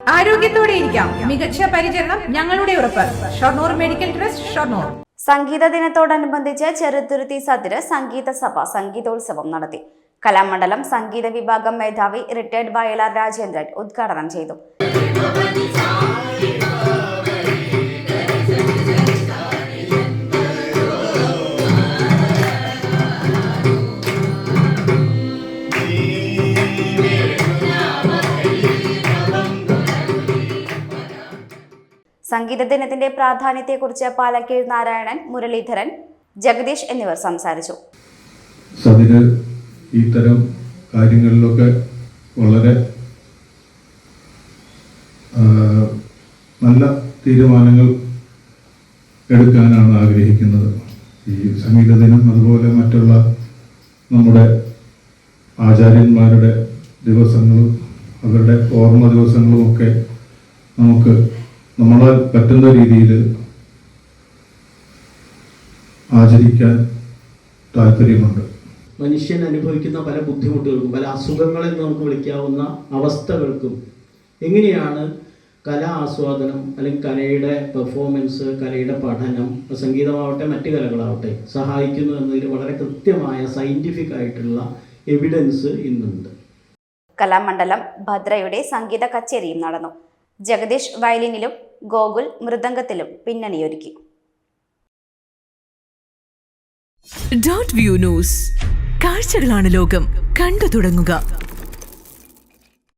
ആരോഗ്യത്തോടെ ഇരിക്കാം. മികച്ച പരിചരണം ഞങ്ങളുടെ ഉറപ്പ്. Shoranur medical trust Shoranur. സംഗീത ദിനത്തോടനുബന്ധിച്ച് ചെറുതുരുത്തി സതിര് സംഗീത സഭ സംഗീതോത്സവം നടത്തി. കലാമണ്ഡലം സംഗീത വിഭാഗം മേധാവി റിട്ടയർഡ് വയലാർ രാജേന്ദ്രൻ ഉദ്ഘാടനം ചെയ്തു. സംഗീത ദിനത്തിന്റെ പ്രാധാന്യത്തെക്കുറിച്ച് പാലക്കീഴ് നാരായണൻ മുരളീധരൻ ജഗദീഷ് എന്നിവർ സംസാരിച്ചു. സതിന് ഇത്തരം കാര്യങ്ങളിലൊക്കെ വളരെ നല്ല തീരുമാനങ്ങൾ എടുക്കാനാണ് ആഗ്രഹിക്കുന്നത്. ഈ സംഗീത ദിനം അതുപോലെ മറ്റുള്ള നമ്മുടെ ആചാര്യന്മാരുടെ ദിവസങ്ങളും അവരുടെ ഓർമ്മ ദിവസങ്ങളും ഒക്കെ നമുക്ക് നമ്മളാൽ പറ്റുന്ന രീതിയിൽ ആചരിക്കാൻ താല്പര്യമുണ്ട്. മനുഷ്യൻ അനുഭവിക്കുന്ന പല ബുദ്ധിമുട്ടുകൾക്കും പല അസുഖങ്ങളെന്ന് നമുക്ക് വിളിക്കാവുന്ന അവസ്ഥകൾക്കും എങ്ങനെയാണ് കലാ ആസ്വാദനം അല്ലെങ്കിൽ കലയുടെ പെർഫോമൻസ് കലയുടെ പഠനം സംഗീതമാവട്ടെ മറ്റു കലകളാവട്ടെ സഹായിക്കുന്നു എന്നതിൽ വളരെ കൃത്യമായ സയന്റിഫിക് ആയിട്ടുള്ള എവിഡൻസ് ഇന്നുണ്ട്. കലാമണ്ഡലം ഭദ്രയുടെ സംഗീത കച്ചേരിയും നടന്നു. ജഗദീഷ് വയലിനിലും ഗോകുൽ മൃദംഗത്തിലും പിന്നണിയൊരുക്കി. ഡോട്ട് വ്യൂ ന്യൂസ് കാഴ്ചകളാണ് ലോകം. കണ്ടു തുടങ്ങുക.